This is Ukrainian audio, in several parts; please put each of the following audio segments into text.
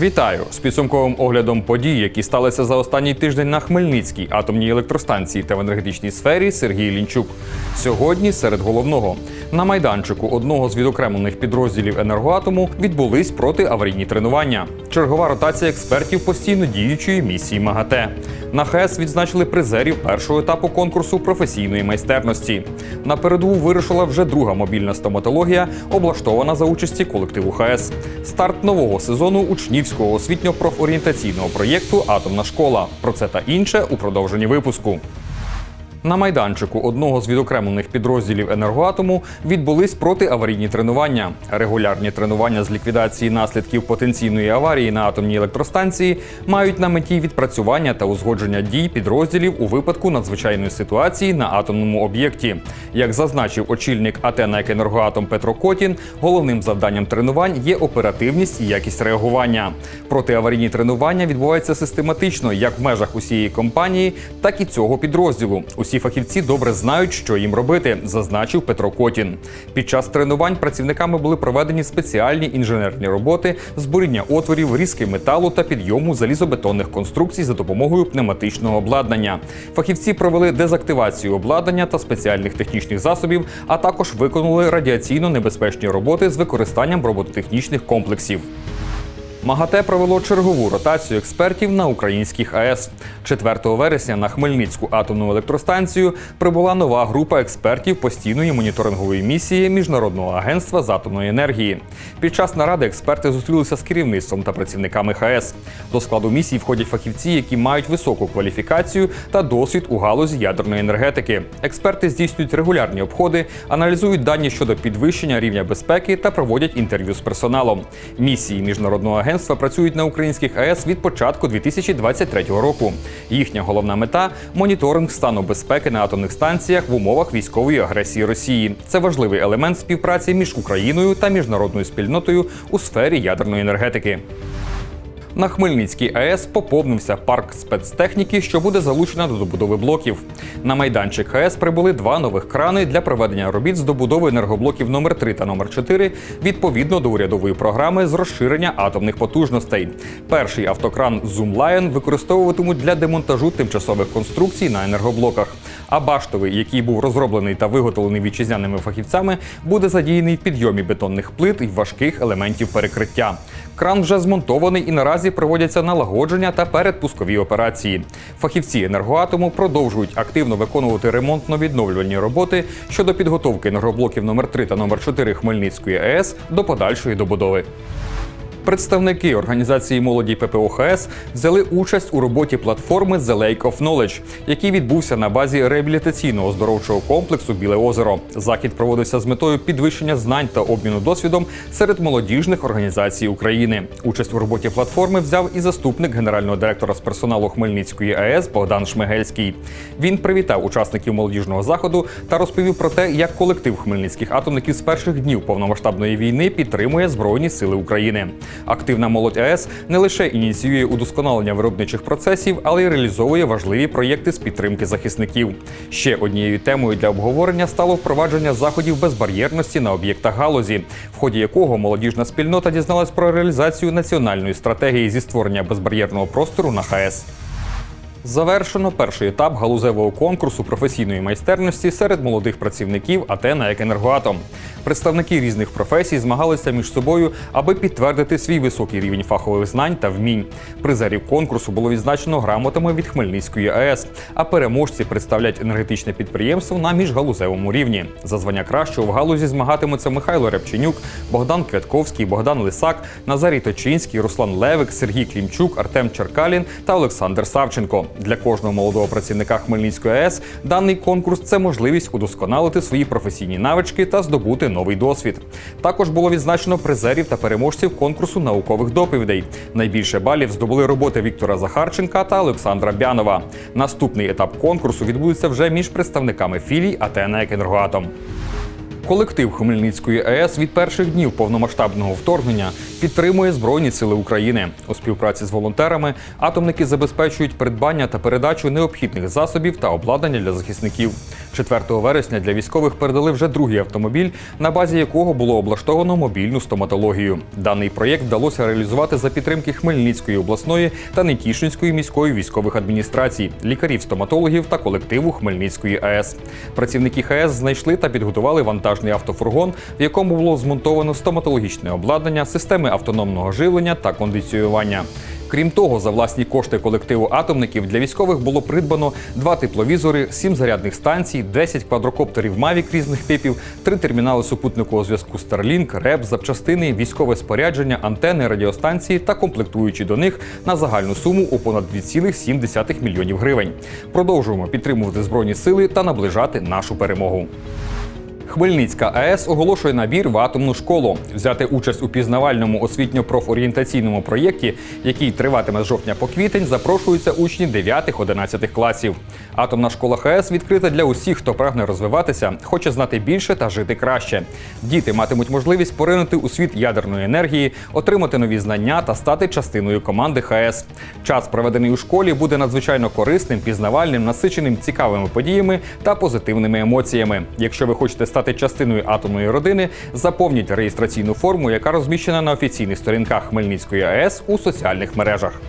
Вітаю з підсумковим оглядом подій, які сталися за останній тиждень на Хмельницькій атомній електростанції та в енергетичній сфері Сергій Лінчук. Сьогодні серед головного на майданчику одного з відокремлених підрозділів енергоатому відбулись протиаварійні тренування. Чергова ротація експертів постійно діючої місії МАГАТЕ. На ХЕС відзначили призерів першого етапу конкурсу професійної майстерності. На передову вирушила вже друга мобільна стоматологія, облаштована за участі колективу ХЕС. Старт нового сезону учнівського освітньо-профорієнтаційного проєкту Атомна школа. Про це та інше у продовженні випуску. На майданчику одного з відокремлених підрозділів енергоатому відбулись протиаварійні тренування. Регулярні тренування з ліквідації наслідків потенційної аварії на атомній електростанції мають на меті відпрацювання та узгодження дій підрозділів у випадку надзвичайної ситуації на атомному об'єкті. Як зазначив очільник АТ «НЕК Енергоатом Петро Котін, головним завданням тренувань є оперативність і якість реагування. Протиаварійні тренування відбуваються систематично як в межах усієї компанії, так і цього підрозділу. Усі фахівці добре знають, що їм робити, зазначив Петро Котін. Під час тренувань працівниками були проведені спеціальні інженерні роботи з буріння отворів, різки металу та підйому залізобетонних конструкцій за допомогою пневматичного обладнання. Фахівці провели дезактивацію обладнання та спеціальних технічних засобів, а також виконали радіаційно небезпечні роботи з використанням робототехнічних комплексів. МАГАТЕ провело чергову ротацію експертів на українських АЕС. 4 вересня на Хмельницьку атомну електростанцію прибула нова група експертів постійної моніторингової місії Міжнародного агентства з атомної енергії. Під час наради експерти зустрілися з керівництвом та працівниками ХАЕС. До складу місії входять фахівці, які мають високу кваліфікацію та досвід у галузі ядерної енергетики. Експерти здійснюють регулярні обходи, аналізують дані щодо підвищення рівня безпеки та проводять інтерв'ю з персоналом. Місії міжнародного агентства працюють на українських АЕС від початку 2023 року. Їхня головна мета моніторинг стану безпеки на атомних станціях в умовах військової агресії Росії. Це важливий елемент співпраці між Україною та міжнародною спільнотою у сфері ядерної енергетики. На Хмельницькій АЕС поповнився парк спецтехніки, що буде залучена до добудови блоків. На майданчик АЕС прибули два нових крани для проведення робіт з добудови енергоблоків номер 3 та номер 4 відповідно до урядової програми з розширення атомних потужностей. Перший автокран Zoom використовуватимуть для демонтажу тимчасових конструкцій на енергоблоках. А баштовий, який був розроблений та виготовлений вітчизняними фахівцями, буде задіяний в підйомі бетонних плит і важких елементів перекриття. Кран вже змонтований і наразі проводяться налагодження та передпускові операції. Фахівці енергоатому продовжують активно виконувати ремонтно-відновлювальні роботи щодо підготовки енергоблоків номер 3 та номер 4 Хмельницької АЕС до подальшої добудови. Представники організації молоді ППО ХС взяли участь у роботі платформи The Lake of Knowledge, який відбувся на базі реабілітаційного оздоровчого комплексу Біле озеро. Захід проводився з метою підвищення знань та обміну досвідом серед молодіжних організацій України. Участь у роботі платформи взяв і заступник генерального директора з персоналу Хмельницької АЕС Богдан Шмигельський. Він привітав учасників молодіжного заходу та розповів про те, як колектив хмельницьких атомників з перших днів повномасштабної війни підтримує Збройні Сили України. Активна молодь АЕС не лише ініціює удосконалення виробничих процесів, але й реалізовує важливі проєкти з підтримки захисників. Ще однією темою для обговорення стало впровадження заходів безбар'єрності на об'єктах галузі, в ході якого молодіжна спільнота дізналась про реалізацію національної стратегії зі створення безбар'єрного простору на ХАЕС. Завершено перший етап галузевого конкурсу професійної майстерності серед молодих працівників АТ «НАЕК Енергоатом». Представники різних професій змагалися між собою, аби підтвердити свій високий рівень фахових знань та вмінь. Призерів конкурсу було відзначено грамотами від Хмельницької АЕС, а переможці представлять енергетичне підприємство на міжгалузевому рівні. За звання кращого в галузі змагатимуться Михайло Рябченюк, Богдан Квятковський, Богдан Лисак, Назарій Точинський, Руслан Левик, Сергій Клімчук, Артем Черкалін та Олександр Савченко. Для кожного молодого працівника Хмельницької АЕС даний конкурс це можливість удосконалити свої професійні навички та здобути новий досвід. Також було відзначено призерів та переможців конкурсу наукових доповідей. Найбільше балів здобули роботи Віктора Захарченка та Олександра Бянова. Наступний етап конкурсу відбудеться вже між представниками філій АТ «НЕК Енергоатом. Колектив Хмельницької АЕС від перших днів повномасштабного вторгнення підтримує Збройні Сили України. У співпраці з волонтерами атомники забезпечують придбання та передачу необхідних засобів та обладнання для захисників. 4 вересня для військових передали вже другий автомобіль, на базі якого було облаштовано мобільну стоматологію. Даний проєкт вдалося реалізувати за підтримки Хмельницької обласної та Нетішинської міської військових адміністрацій, лікарів, стоматологів та колективу Хмельницької АЕС. Працівники ХАЕС знайшли та підготували вантажний автофургон, в якому було змонтовано стоматологічне обладнання, системи автономного живлення та кондиціювання. Крім того, за власні кошти колективу атомників для військових було придбано два тепловізори, сім зарядних станцій, 10 квадрокоптерів Mavic різних типів, три термінали супутникового зв'язку Starlink, РЕП, запчастини, військове спорядження, антени, радіостанції та комплектуючі до них на загальну суму у понад 2,7 мільйонів гривень. Продовжуємо підтримувати збройні сили та наближати нашу перемогу. Хмельницька АЕС оголошує набір в атомну школу. Взяти участь у пізнавальному освітньо-профорієнтаційному проєкті, який триватиме з жовтня по квітень, запрошуються учні 9-11 класів. Атомна школа ХАЕС відкрита для усіх, хто прагне розвиватися, хоче знати більше та жити краще. Діти матимуть можливість поринути у світ ядерної енергії, отримати нові знання та стати частиною команди ХАЕС. Час, проведений у школі, буде надзвичайно корисним, пізнавальним, насиченим цікавими подіями та позитивними емоціями. Якщо ви хочете стати частиною атомної родини, заповніть реєстраційну форму, яка розміщена на офіційних сторінках Хмельницької АЕС у соціальних мережах.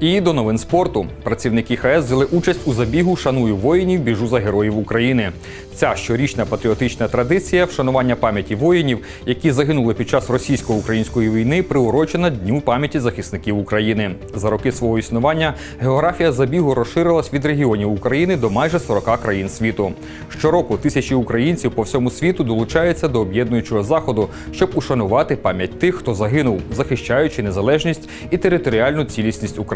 І до новин спорту. Працівники ХАЕС взяли участь у забігу Шаную воїнів, біжу за героїв України. Ця щорічна патріотична традиція вшанування пам'яті воїнів, які загинули під час російсько-української війни, приурочена Дню пам'яті захисників України. За роки свого існування географія забігу розширилась від регіонів України до майже 40 країн світу. Щороку тисячі українців по всьому світу долучаються до об'єднуючого заходу, щоб ушанувати пам'ять тих, хто загинув, захищаючи незалежність і територіальну цілісність